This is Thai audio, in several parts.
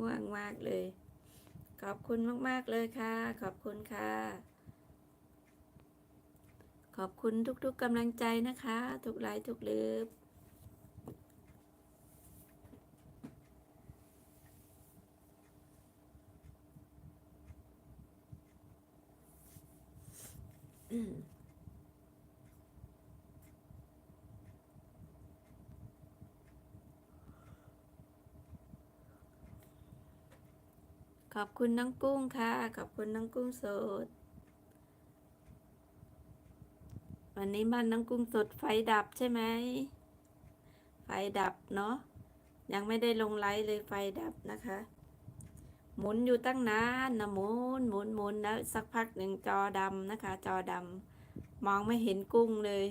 ง่วงมากเลย ขอบคุณมาก ๆ เลยค่ะ ขอบคุณค่ะ ขอบคุณทุก ๆกำลังใจนะคะ ทุกไลค์ทุกลืบข อบคุณน้องกุ้งค่ะ ขอบคุณน้องกุ้งสด วันนี้บ้านน้องกุ้งสดไฟดับใช่ไหม ไฟดับเนาะ ยังไม่ได้ลงไลฟ์เลยไฟดับนะคะ หมุนอยู่ตั้งนานนะหมุนหมุนหมุนแล้วสักพักหนึ่งจอดำนะคะ จอดำมองไม่เห็นกุ้งเลย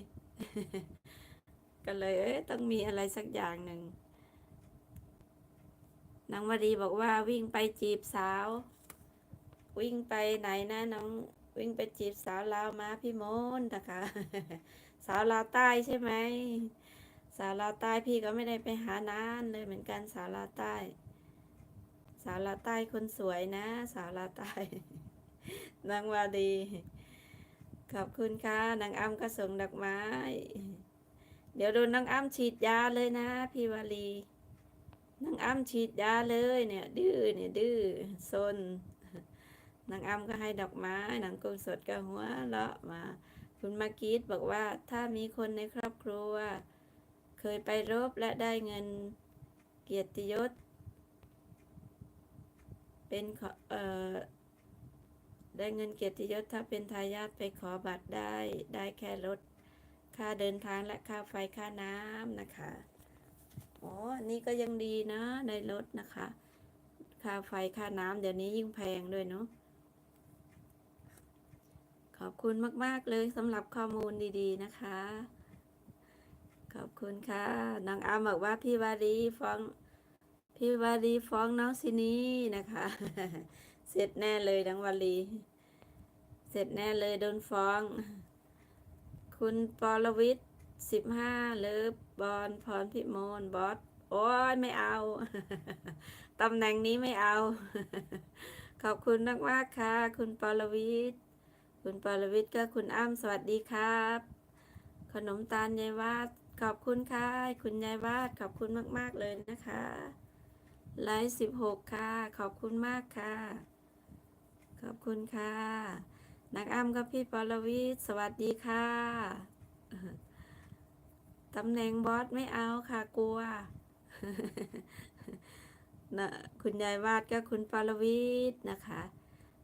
ก็เลยเอ๊ะต้องมีอะไรสักอย่างหนึ่ง นางวดีบอกว่าวิ่งไปจีบสาว วิ่งไปไหนนะน้องวิ่งไปจีบสาวลาวมาพี่มนต์นะคะ สาวลาวใต้ใช่ไหมสาวลาวใต้พี่ก็ไม่ได้ไปหานานเลยเหมือนกันสาวลาวใต้ สาวลาวใต้คนสวยนะ สาวลาวใต้นางวาดี ขอบคุณค่ะนางอ้ำก็ส่งดอกไม้ เดี๋ยวโดนนางอ้ำฉีดยาเลยนะพี่วาลี นางอ้ำฉีดยาเลยเนี่ย ดื้อเนี่ยดื้อซนนางอ้ำก็ให้ดอกไม้นางกุ้งสดก็หัวเราะมา คุณมากีดบอกว่าถ้ามีคนในครอบครัว เคยไปรบและได้เงินเกียรติยศ เป็นขอเอ่อได้เงินเกียรติยศถ้าเป็นทายาทไปขอบัตรได้ได้แค่ลดค่าเดินทางและค่าไฟค่าน้ำนะคะ อ๋ออันนี้ก็ยังดีนะในรถนะคะ ค่าไฟค่าน้ำเดี๋ยวนี้ยิ่งแพงด้วยเนาะขอบคุณมาก ๆ เลยสำหรับข้อมูลดี ๆ นะคะ ขอบคุณค่ะนางอาบอกว่าพี่วารีฟ้อง พี่วารีฟ้องน้องซินีนะคะ เสร็จแน่เลยนางวารีเสร็จแน่เลยโดนฟ้อง คุณปรวิทย์สิบห้าเลิฟ บอลพรพิมลบอสโอ้ยไม่เอา ตำแหน่งนี้ไม่เอา ขอบคุณมากมากค่ะ คุณปรวิทย์คุณปรวิทย์ก็คุณอ้ำสวัสดีครับ ขนมตาลยายวาดขอบคุณค่ะ คุณยายวาดขอบคุณมากมากๆเลยนะคะไลฟ์สิบหกค่ะ ขอบคุณมากค่ะ ขอบคุณค่ะ นักอ้ำกับพี่ปรวิทย์สวัสดีค่ะ ตำแหน่งบอสไม่เอาค่ะกลัวนะคุณยายวาดก็คุณปรวิทย์นะคะ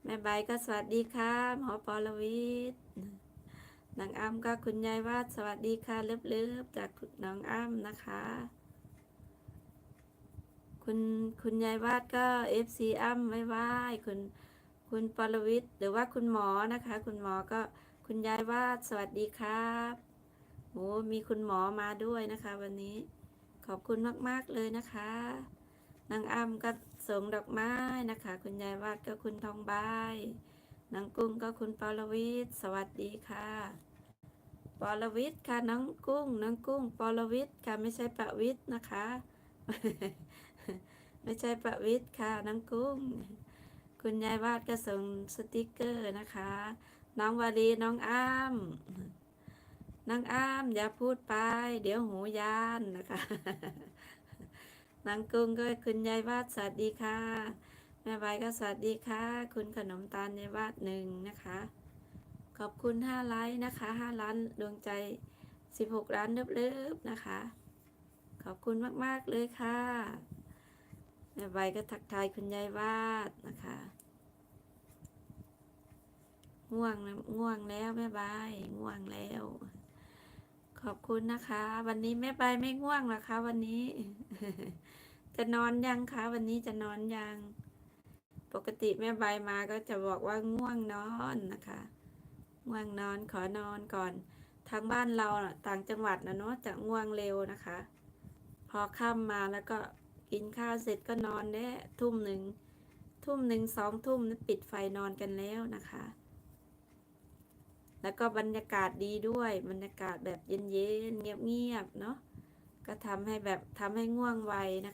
แม่ใบก็สวัสดีค่ะหมอปรวิทย์นางอ้ำก็คุณยายวาดสวัสดีค่ะเลิฟๆจากน้องอ้ำนะคะ คุณคุณยายวาดก็เอฟซีอ้ำไว้ไหว้คุณคุณปรวิทย์หรือว่าคุณหมอนะคะ คุณหมอก็คุณยายวาดสวัสดีครับ โอ้มีคุณหมอมาด้วยนะคะ วันนี้ขอบคุณมาก ๆ เลยนะคะนางอ้ำก็ส่งดอกไม้นะคะ คุณยายวาดก็คุณทองใบนางกุ้งก็คุณปรวิทสวัสดีค่ะปรวิทค่ะน้องกุ้งน้องกุ้งปรวิทค่ะไม่ใช่ประวิทนะคะ ไม่ใช่ประวิทค่ะน้องกุ้ง คุณยายวาดก็ส่งสติกเกอร์นะคะ น้องวารีน้องอ้ำ นางอ้ามอย่าพูดไป เดี๋ยวหูยานนะคะ นางกุ้งก็คุณยายวาดสวัสดีค่ะ แม่ใบก็สวัสดีค่ะ คุณขนมตาลยายวาดหนึ่งนะคะ ขอบคุณห้าไลค์นะคะห้าล้านดวงใจสิบหกล้านเลิฟๆนะคะ ขอบคุณมากๆเลยค่ะแม่ใบก็ทักทายคุณยายวาดนะคะง่วงนะง่วงแล้วแม่ใบง่วงแล้ว ขอบคุณนะคะ วันนี้แม่ใบไม่ง่วงหรอคะวันนี้ จะนอนยังคะ วันนี้จะนอนยัง ปกติแม่ใบมาก็จะบอกว่าง่วงนอนนะคะง่วงนอนขอนอนก่อน ทางบ้านเราต่างจังหวัดนะเนาะจะง่วงเร็วนะคะ พอค่ำมาแล้วก็กินข้าวเสร็จก็นอนแน่ทุ่มหนึ่งทุ่มหนึ่งสองทุ่มปิดไฟนอนกันแล้วนะคะ แล้วก็บรรยากาศดีด้วยบรรยากาศแบบเย็นๆเงียบๆเนาะก็ทำให้แบบทำให้ง่วงไวนะคะ